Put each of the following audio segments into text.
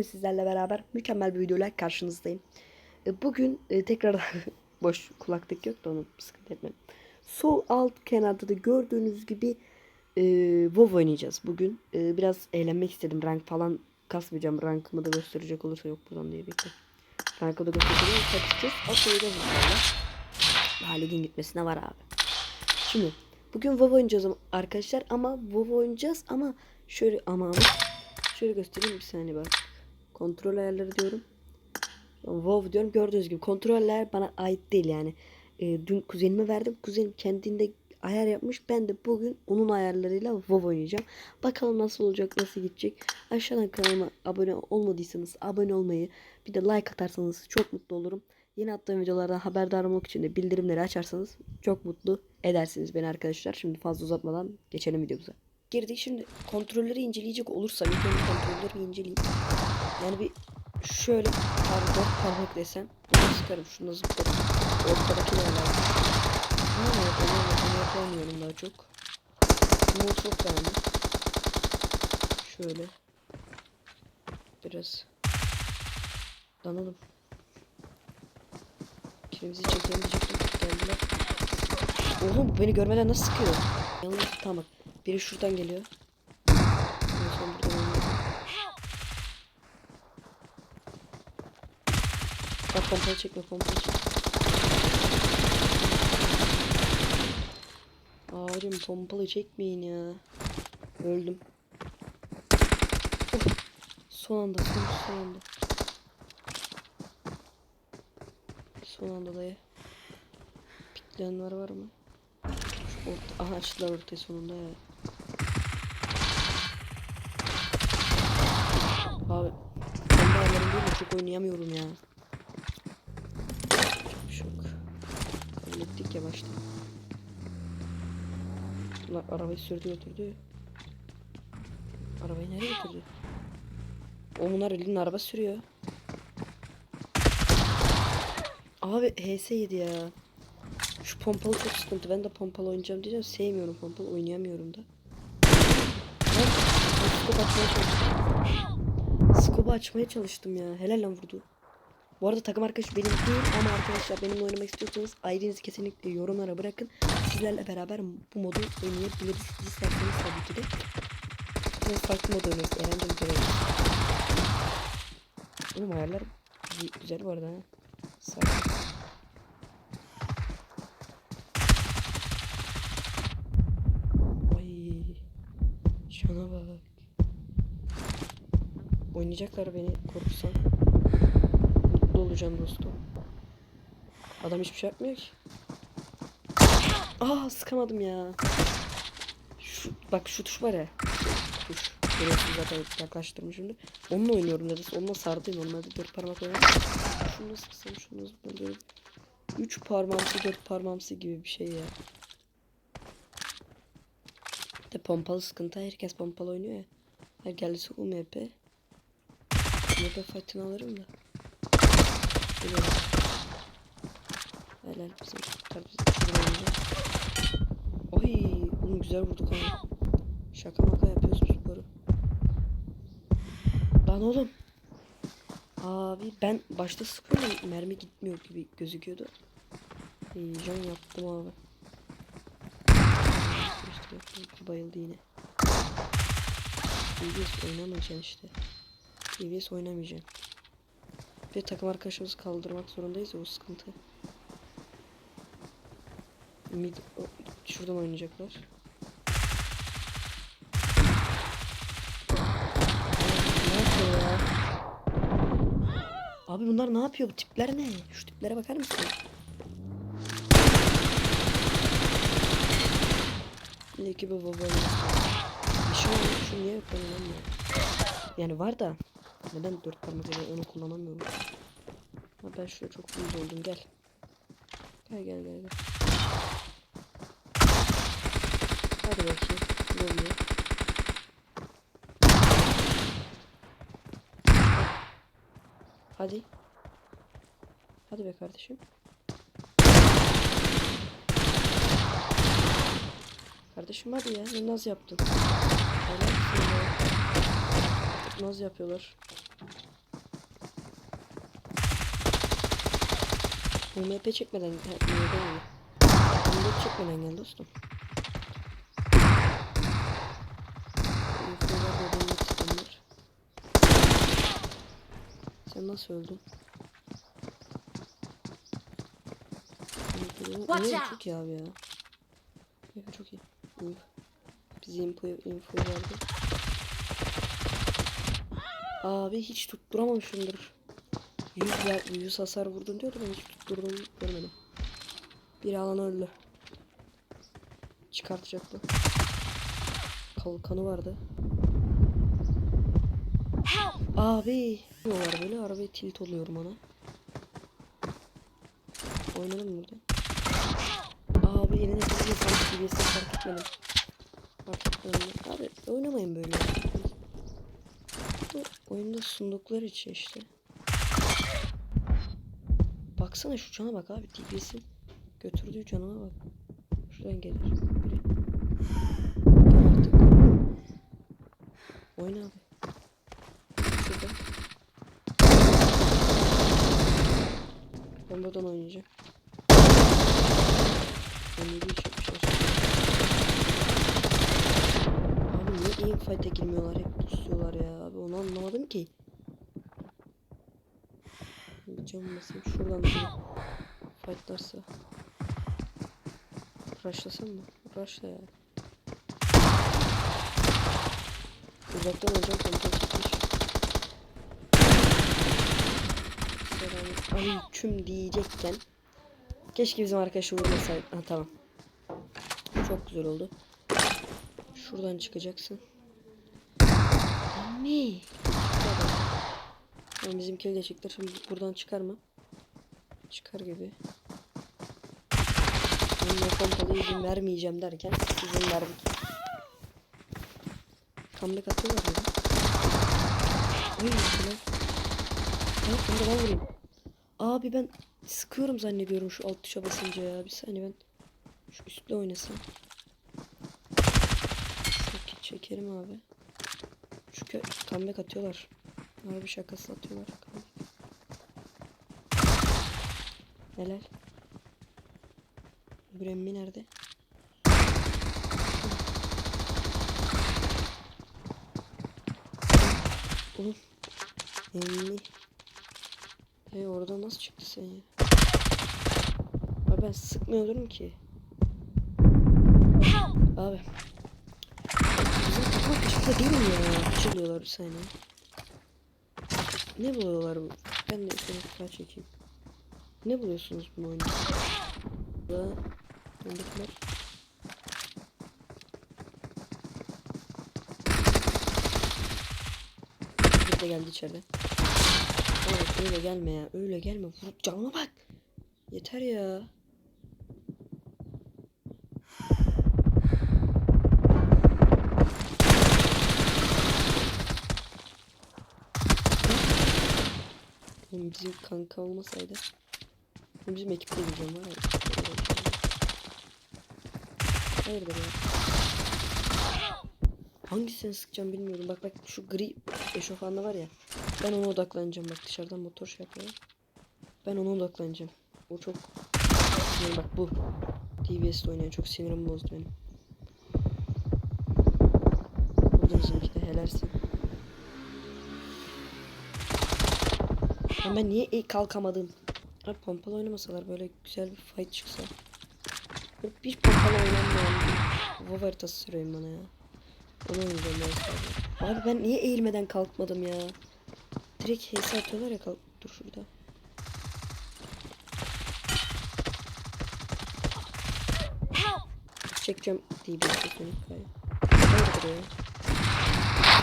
Bugün sizlerle beraber mükemmel bir videoyla karşınızdayım. E, Bugün e, tekrar boş kulaklık yok da onu sıkıntı etmem. Sol alt kenarda da gördüğünüz gibi e, WoW oynayacağız bugün. E, biraz eğlenmek istedim. Rank falan kasmayacağım. Rankımı da gösterecek olursa yok buradan diye bekle. Rankımı da gösterecek olursa kasacağız. Atlayacağız. Halid'in gitmesine var abi. Şimdi bugün WoW oynayacağız arkadaşlar ama WoW oynayacağız ama şöyle ama şöyle göstereyim bir saniye bak. Kontrol ayarları diyorum. WoW diyorum gördüğünüz gibi kontroller bana ait değil yani. Ee, dün kuzenime verdim. Kuzenim kendinde ayar yapmış. Ben de bugün onun ayarlarıyla WoW oynayacağım. Bakalım nasıl olacak, nasıl gidecek. Aşağıdan kanalıma abone olmadıysanız abone olmayı, bir de like atarsanız çok mutlu olurum. Yeni attığım videolardan haberdar olmak için de bildirimleri açarsanız çok mutlu edersiniz beni arkadaşlar. Şimdi fazla uzatmadan geçelim videomuza. Girdik şimdi kontrolleri inceleyecek önce kontrolleri inceleyeyim. Yani bir şöyle pardon parmak desem onu sıkarım şunu zıplarım. Ortadaki ne var? Ama yok onu, yapamıyorum daha çok. Bunu çok beğendim. Şöyle. Biraz. Danalım. Kilimizi çekelim diyecektim. Geldiler. Oğlum beni görmeden nasıl sıkıyor? Yalnız tamam. Biri şuradan geliyor. Son buradan oynuyor. Bak pompalı çekme pompalı çekme. Abim pompalı çekmeyin ya. Öldüm. Oh. Son anda son, son anda. Son anda dayı. Pikleyenler var mı? Şu Orta, aha açtılar ortayı sonunda ya. Abi kendi ayarlarım değil mi? Çok oynayamıyorum ya. Kabul ettik ya başta. Bunlar arabayı sürdü götürdü. Arabayı nereye götürdü? O bunlar elinin araba sürüyor. Abi HS yedi ya. Şu pompalı çok sıkıntı. Ben de pompalı oynayacağım diyeceğim. Sevmiyorum pompalı. Oynayamıyorum da. Ben scope açmaya çalıştım. Scope açmaya çalıştım ya. Helal lan vurdu. Bu arada takım arkadaşı benim değil ama arkadaşlar benimle oynamak istiyorsanız ID'nizi kesinlikle yorumlara bırakın. Sizlerle beraber bu modu oynayabiliriz. İsterseniz tabii ki de. Biz farklı mod oynarız. Eğlenceli görelim. Oğlum ayarlar gü- güzel bu arada. Sağ. Ay. Şuna bak. Oynayacaklar beni korkusan. Olacağım dostum. Adam hiçbir şey yapmıyor ki. Aa sıkamadım ya. Şu, bak şu tuş var ya. Tuş. Görüyorsunuz zaten yaklaştırmış şimdi. Onunla oynuyorum neredeyse. Onunla sardım. Normalde dört parmak oynuyorum. Şunu sıksam şunu zıplam böyle. Üç parmağımsı dört parmağımsı gibi bir şey ya. Bir de pompalı sıkıntı. Herkes pompalı oynuyor ya. Her geldiyse UMP. UMP fight'ını alırım da. Biliyorum. Helal bizim kurtar bizi. Oy, oğlum güzel vurduk ha. Şaka maka yapıyoruz bu sporu. Lan oğlum. Abi ben başta sıkıyorum mermi gitmiyor gibi gözüküyordu. Heyecan yaptım abi. İşte bayıldı yine. TVS oynamayacaksın işte. TVS oynamayacaksın. Bir takım arkadaşımızı kaldırmak zorundayız ya o sıkıntı. Mid şuradan oynayacaklar. Abi bunlar ne yapıyor? Bu tipler ne? Şu tiplere bakar mısın? Ne gibi baba? Bir şey. Şu niye lan ya? Yani var da neden dört parmak ile onu kullanamıyorum? Ha ben şuraya çok uyuz oldum gel. Gel gel gel gel. Hadi bakayım. Ne? Hadi. Hadi be kardeşim. Kardeşim hadi ya. Naz yaptın? Naz yapıyorlar. UMP çekmeden gel. UMP çekmeden gel dostum. Sen nasıl öldün? Watch out. çok iyi abi ya. Info çok iyi. Info. Bize info, info verdi. Abi hiç tutturamamışımdır. 100, ver, 100 hasar vurdun diyordu ben hiç tutturdum görmedim. Bir alan öldü. Çıkartacaktı. Kalkanı vardı. Abi. Ne var böyle arabaya tilt oluyorum ona. Oynadım burada. Abi eline şey sanki TVS'e fark etmedim. Fark etmedim. Abi oynamayın böyle. Bu oyunda sundukları için işte. Baksana şu cana bak abi TVS'in götürdüğü canına bak. Şuradan gelir biri. Oyna abi. Şurada. Ben buradan oynayacağım. Ben ne çekmişler. Abi niye aim fight'e girmiyorlar? Hep pusuyorlar ya. Abi onu anlamadım ki. Bir cam basayım. Şuradan bir fightlarsa. Rushlasam mı? Rushla ya. Uzaktan hocam kontrol çekmiş. Aleyküm diyecekken Keşke bizim arkadaşı vurmasaydı. Ha tamam. Çok güzel oldu. Şuradan çıkacaksın. Ne? Bizimkini de çıktı. Şimdi buradan çıkar mı? Çıkar gibi. Ben pompalı izin vermeyeceğim derken izin verdik. Comeback atıyorlar ya. Uy lan. Ya bunu da ben vurayım. Abi ben sıkıyorum zannediyorum şu alt tuşa basınca ya. Bir saniye ben şu üstle oynasam. Çok çekerim abi. Çünkü comeback atıyorlar. Harbi şakası atıyorlar. Helal. Bremmi nerede? Oğlum. Emmi. Hey orada nasıl çıktı sen ya? Abi ben sıkmıyorum ki. Abi. Bizim takım kışkırtma değil mi ya? Açılıyorlar bir saniye. Ne buluyorlar bu? Ben de şöyle kaç çekeyim. Ne buluyorsunuz bu oyunda? Burada. Bir de geldi içeride. Evet öyle gelme ya. Öyle gelme. Vur canına bak. Yeter ya. Oğlum bizim kanka olmasaydı. Oğlum Bizim ekipte diyeceğim var ya. Hayırdır ya. Hangisini sıkacağım bilmiyorum. Bak bak şu gri eşofmanlı var ya. Ben ona odaklanacağım. Bak dışarıdan motor şey yapıyor. Ben ona odaklanacağım. O çok yani bak bu. TVS'de oynayan çok sinirim bozdu benim. Burada bizimki de helalsin. Lan ben niye ilk kalkamadım? Abi pompalı oynamasalar böyle güzel bir fight çıksa. Bir pompalı oynanmayan WoW haritası süreyim bana ya. Onu oynayacağım ben sadece. Abi ben niye eğilmeden kalkmadım ya? Direkt HS atıyorlar ya kalk. Dur şurada. Çekeceğim kayı. Hayır buraya.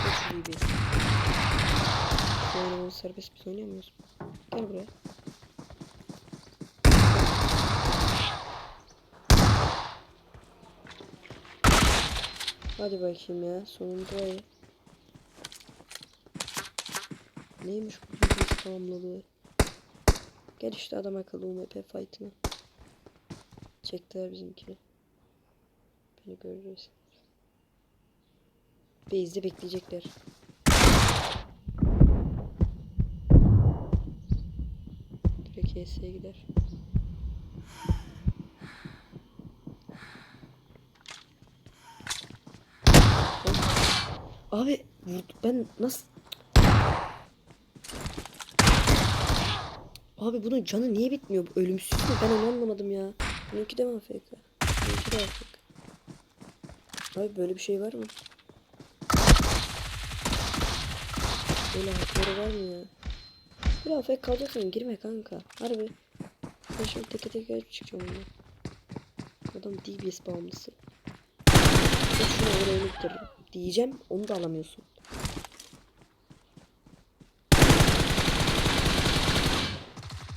Geç DBS. Bu serbest biz oynayamıyoruz. Gel buraya. Hadi bakayım ya sonunda iyi. Neymiş bu DBS tamamladığı? Gel işte adam akıllı UMP fight'ını. Çektiler bizimkini. Beni görürüz. Base'de bekleyecekler. GPS'e gider. Abi ben nasıl Abi bunun canı niye bitmiyor? Bu ölümsüz mü? Ben onu anlamadım ya. Bununki de mi AFK? Bununki de AFK. Abi böyle bir şey var mı? Böyle hakları var mı ya? Bir AFK kalacaksan girme kanka. Harbi. Ben şimdi teke teke çıkacağım ondan. Adam DBS bağımlısı. Ben şunu oraya. Diyeceğim onu da alamıyorsun.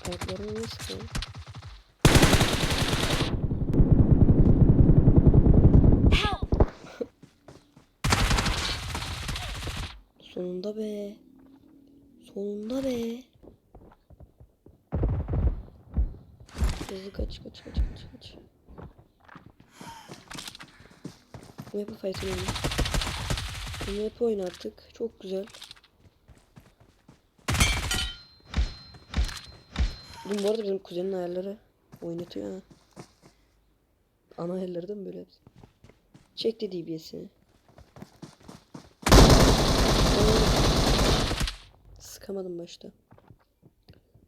Ayaklarını niye sıkıyor? Help! Sonunda be. Sonunda be. Hızlı kaç kaç kaç kaç kaç. Map'ı fight'ın oyunu. Bu Map'ı oyna artık. Çok güzel. Oğlum bu arada bizim kuzenin ayarları oynatıyor ha. Ana ayarları da mı böyle? Çekti DBS'ini. Sıkamadım başta.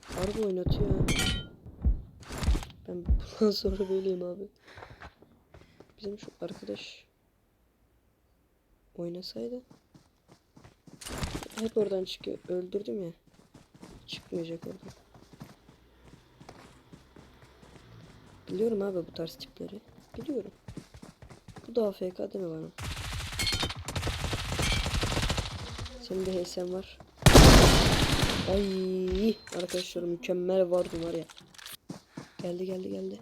Harbi oynatıyor ha. Ben bundan sonra böyleyim abi. Bizim şu arkadaş oynasaydı hep oradan çıkıyor. Öldürdüm ya. Çıkmayacak oradan. Biliyorum abi bu tarz tipleri. Biliyorum. Bu da AFK deme bana. Senin de HS'n var. Ay arkadaşlar mükemmel vardı var ya. Geldi geldi geldi.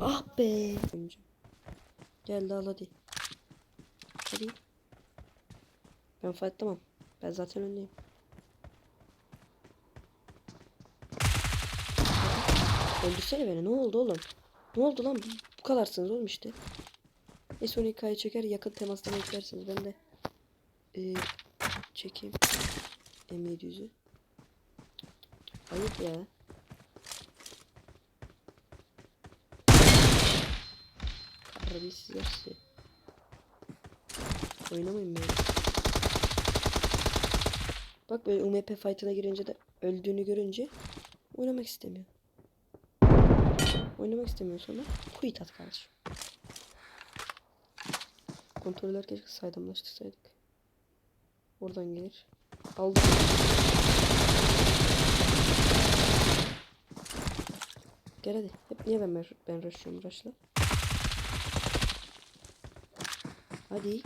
Ah be. Geldi al hadi. Hadi. Ben fight tamam. Ben zaten öndeyim. Öldürsene beni. Ne oldu oğlum? Ne oldu lan? Bu, kadarsınız oğlum işte. S12K'yı çeker yakın temastan eklersiniz. Ben de ee, çekeyim. M700'ü. Ayıp ya. Terbiyesizler sizi. Oynamayın böyle. Bak böyle UMP fight'ına girince de öldüğünü görünce oynamak istemiyor. Oynamak istemiyor sonra quit at kardeşim. Kontroller keşke saydamlaştırsaydık. Oradan gelir. Aldım. Gel hadi. Hep niye ben ben rushlıyorum rushla? Hadi.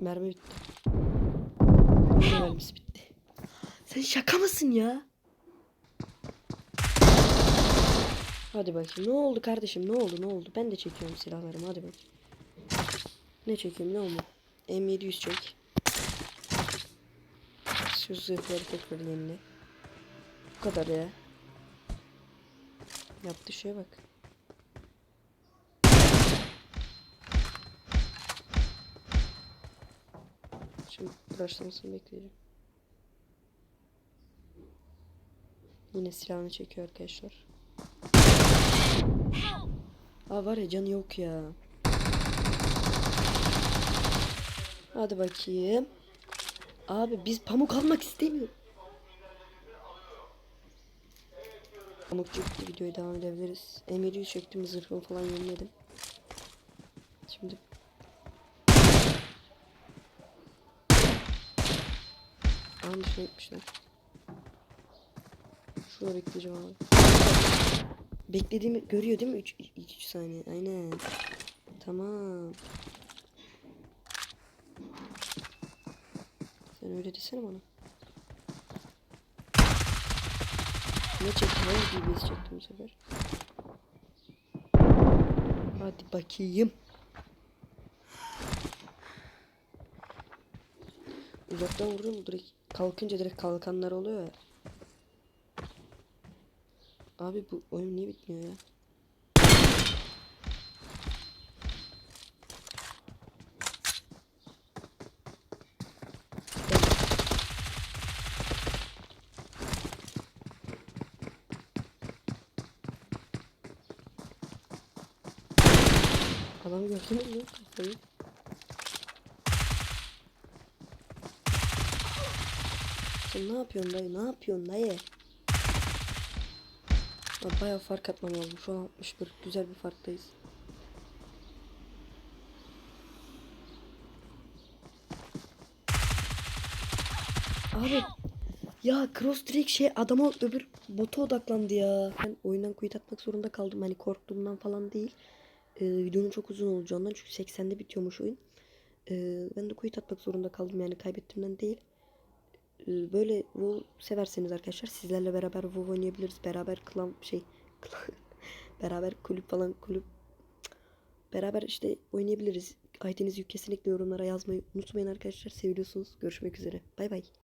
Mermi bitti. Mermi mermisi bitti. Sen şaka mısın ya? Hadi bakayım. Ne oldu kardeşim? Ne oldu? Ne oldu? Ben de çekiyorum silahlarımı. Hadi bakayım. Ne çekeyim? Ne oldu? M700 çek. Şu zırhları tekrar yenile. Kadar ya. Yaptığı şeye bak. Şimdi başlamasını bekleyeceğim. Yine silahını çekiyor arkadaşlar. Aa var ya canı yok ya. Hadi bakayım. Abi biz pamuk almak istemiyoruz. Pamuk çıktı videoya devam edebiliriz. Emiri çektim zırhımı falan yeniledim. Şimdi An dışına gitmişler. Şurada bekleyeceğim abi. Beklediğimi görüyor değil mi? 3 2 saniye. Aynen. Tamam. Sen öyle desene bana. Ne çektim? Hangi DBS çektim bu sefer? Hadi bakayım. Uzaktan vururum direkt kalkınca direkt kalkanlar oluyor ya. Abi bu oyun niye bitmiyor ya? Adam gördünüz mü? Kafayı. Sen ne yapıyorsun dayı? Ne yapıyorsun dayı? Ya Bayağı fark atmam lazım. Şu an 61. Güzel bir farktayız. Abi ya cross direkt şey adama öbür bota odaklandı ya. Ben oyundan quit atmak zorunda kaldım. Hani korktuğumdan falan değil. Ee, videonun çok uzun olacağından çünkü 80'de bitiyormuş oyun. Ee, ben de quit atmak zorunda kaldım yani kaybettiğimden değil. Ee, böyle WoW severseniz arkadaşlar sizlerle beraber WoW oynayabiliriz. Beraber klan şey beraber kulüp falan kulüp beraber işte oynayabiliriz. ID'nizi kesinlikle yorumlara yazmayı unutmayın arkadaşlar. Seviyorsunuz. Görüşmek üzere. Bay bay.